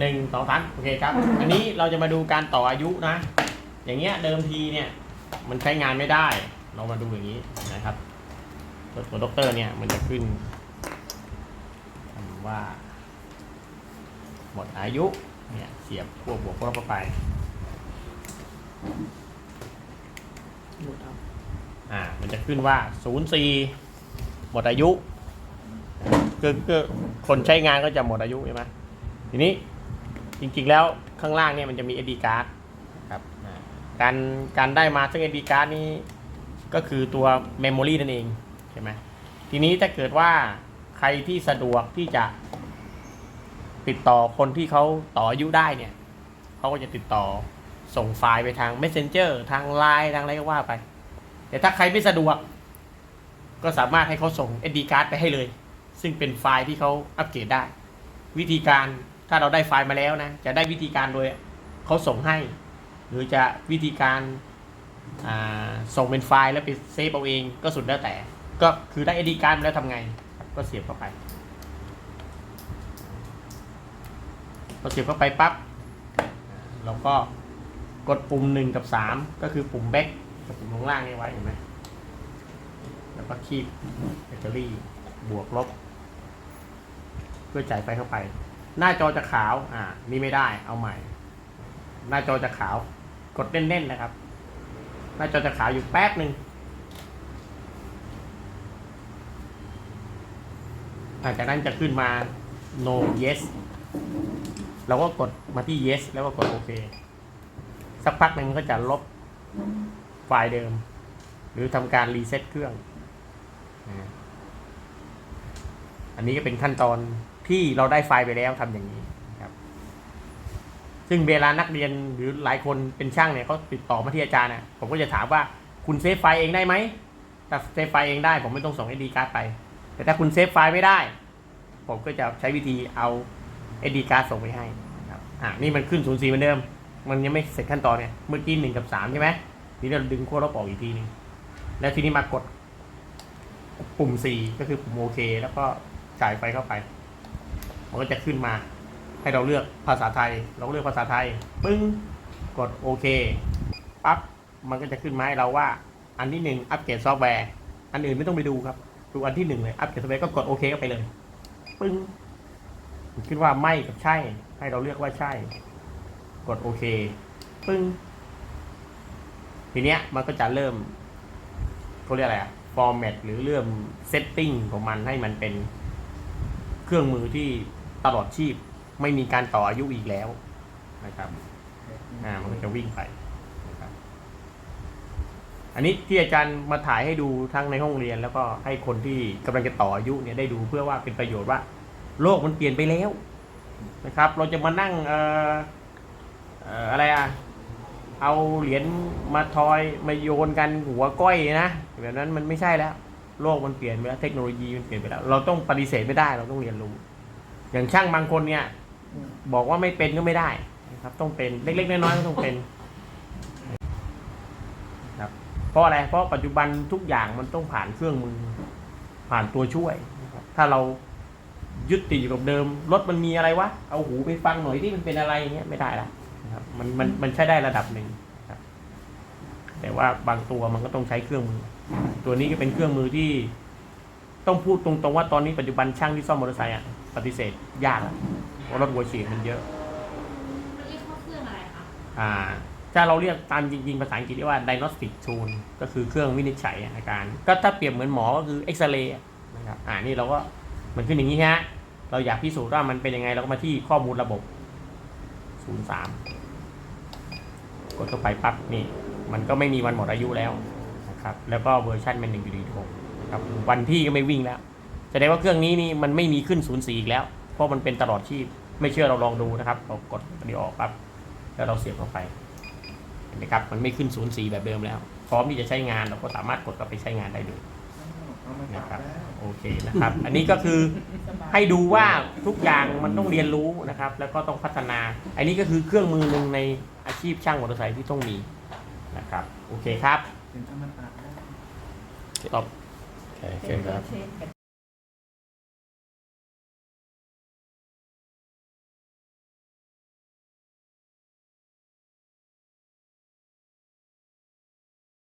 หนึ่งสองสามโอเคครับ อันนี้เราจะมาดูการต่ออายุนะ อย่างเงี้ยเดิมทีเนี่ย มันใช้งานไม่ได้ เรามาดูอย่างนี้นะครับตัวตัวด็อกเตอร์เนี่ยมันจะขึ้นคำว่า หมดอายุเนี่ยเสียบพวกบวกพวกลบเข้าไปหมดเอาอ่ามันจะขึ้นว่าศูนย์สี่หมดอายุคือคือคนใช้งานก็จะหมดอายุใช่ไหม ทีนี้จริงๆแล้วข้างล่างเนี่ยมันจะมี SD card ครับอ่าการการได้มาซึ่ง SD card นี้ก็คือตัว memory นั่นเองใช่ไหมทีนี้ถ้าเกิดว่าใครที่สะดวกที่จะติดต่อคนที่เขาต่ออายุได้เนี่ยเขาก็จะติดต่อส่งไฟล์ไปทาง Messenger ทาง Line ทางอะไรก็ว่าไป แต่ถ้าใครไม่สะดวก ก็สามารถให้เขาส่ง SD card ไปให้เลย ซึ่งเป็นไฟล์ที่เขาอัปเกรดได้ วิธีการ ถ้าเราได้ไฟล์มาแล้วนะ จะได้วิธีการโดยเขาส่งให้ หรือจะวิธีการาส่งเป็นไฟล์แล้วไปเซฟเอาเองก็สุดแล้วแต่ ก็คือได้ SD card มาแล้วทำไง ก็เสียบเข้าไปพอเสียบเข้าไปปั๊บเราก็กดปุ่มหนึ่งกับสามก็คือปุ่ม back กับปุ่มข้างล่างนี่ไว้เห็นไหมแล้วก็คีบแบตเตอรี่บวกลบ เพื่อจ่ายไฟเข้าไป หน้าจอจะขาว อ่า นี่ไม่ได้ เอาใหม่ หน้าจอจะขาว กดเน่นๆนะครับ หน้าจอจะขาวอยู่แป๊บหนึ่งอ่าจากนั้นจะขึ้นมา no yes เราก็กดมาที่ yes แล้วก็กดโอเค สักพักหนึ่งก็จะลบไฟล์เดิม หรือทำการรีเซ็ตเครื่อง อันนี้ก็เป็นขั้นตอน ที่เราได้ไฟล์ไปแล้วทำอย่างนี้ครับ ซึ่งเวลานักเรียนหรือหลายคนเป็นช่างเนี่ยเขาติดต่อมาที่อาจารย์นะผมก็จะถามว่าคุณเซฟไฟล์เองได้ไหมถ้าเซฟไฟล์เองได้ ผมไม่ต้องส่ง SD card ไป แต่ถ้าคุณเซฟไฟล์ไม่ได้ ผมก็จะใช้วิธีเอา SD card ส่งไปให้นะครับอ่านี่มันขึ้น04เหมือนเดิม มันยังไม่เสร็จขั้นตอนเนี่ยเมื่อกี้หนึ่งกับสามใช่ไหมทีนี้เราดึงขั้วลบออกอีกทีหนึงแล้วทีนี้มากดปุ่ม C ก็คือปุ่มโอเค แล้วก็จ่ายไฟเข้าไป มันก็จะขึ้นมา ให้เราเลือกภาษาไทย เราก็เลือกภาษาไทย ปึ้ง กดโอเค ปั๊บ มันก็จะขึ้นมาให้เราว่า อันที่หนึ่งอัปเกรดซอฟต์แวร์ อันอื่นไม่ต้องไปดูครับ ดูอันที่หนึ่งเลย อัปเกรดซอฟต์แวร์ก็กดโอเคเข้าไปเลย ปึ้งขึ้นว่าไม่กับใช่ ให้เราเลือกว่าใช่ กดโอเค ปึ้ง ทีเนี้ยมันก็จะเริ่มเขาเรียกอะไรอะฟอร์แมตหรือเรื่องเซตติ้งของมันให้มันเป็นเครื่องมือที่ ตลอดชีพ ไม่มีการต่ออายุอีกแล้วนะครับอ่ามันก็จะวิ่งไปนะครับอันนี้ที่อาจารย์มาถ่ายให้ดูทั้งในห้องเรียน แล้วก็ให้คนที่กำลังจะต่ออายุเนี่ยได้ดูเพื่อว่าเป็นประโยชน์ว่า โลกมันเปลี่ยนไปแล้วนะครับ เราจะมานั่งเอ่อเอ่ออะไรอะเอาเหรียญมาทอยมาโยนกันหัวก้อยนะแบบนั้นมันไม่ใช่แล้ว โลกมันเปลี่ยนไปแล้วเทคโนโลยีมันเปลี่ยนไปแล้ว เราต้องปฏิเสธไม่ได้เราต้องเรียนรู้ อย่างช่างบางคนเนี่ย บอกว่าไม่เป็นก็ไม่ได้นะครับ ต้องเป็นเล็กๆน้อยๆก็ต้องเป็นครับเพราะอะไรเพราะปัจจุบันทุกอย่างมันต้องผ่านเครื่องมือ ผ่านตัวช่วยนะครับถ้าเรายึดติดอยู่กับเดิมรถมันมีอะไรวะเอาหูไปฟังหน่อยที่มันเป็นอะไรเงี้ยไม่ได้ละนะครับมันมันมันใช้ได้ระดับหนึ่งครับ แต่ว่าบางตัวมันก็ต้องใช้เครื่องมือ ตัวนี้ก็เป็นเครื่องมือที่ ต้องพูดตรงๆว่าตอนนี้ปัจจุบันช่างที่ซ่อมมอเตอร์ไซค์อะ ปฏิเสธยากอะเพราะรถหัวฉีดมันเยอะ มันเรียกว่าเครื่องอะไรคะอ่า ถ้าเราเรียกตามจริง ๆ ภาษาอังกฤษเรียกว่า diagnostic tool ก็คือเครื่องวินิจฉัยอาการ ก็ถ้าเปรียบเหมือนหมอก็คือเอ็กซเรย์นะครับ อ่า นี่เราก็มันขึ้นอย่างนี้ฮะ เราอยากพิสูจน์ว่ามันเป็นยังไงเราก็มาที่ข้อมูลระบบ 03 กดเข้าไปปั๊บนี่ มันก็ไม่มีวันหมดอายุแล้วนะครับ แล้วก็เวอร์ชันเป็น1 1 6นะครับ วันที่ก็ไม่วิ่งแล้ว แสดงว่าเครื่องนี้นี่มันไม่มีขึ้น04อีกแล้ว เพราะมันเป็นตลอดชีพ ไม่เชื่อเราลองดูนะครับ เรากดอันนี้ออกปั๊บแล้วเราเสียบเข้าไปเห็นไหมครับ มันไม่ขึ้น04แบบเดิมแล้ว พร้อมที่จะใช้งานเราก็สามารถกดกลับไปใช้งานได้เลยเอามานะคฝารับกแล้วโอเคนะครับ อันนี้ก็คือให้ดูว่าทุกอย่างมันต้องเรียนรู้นะครับ แล้วก็ต้องพัฒนา อันนี้ก็คือเครื่องมือหนึ่งในอาชีพช่างมอเตอร์ไซค์ที่ต้องมีนะครับ โอเคครับถึงเอามาฝากแล้วตอบโอเคครับ เช็ค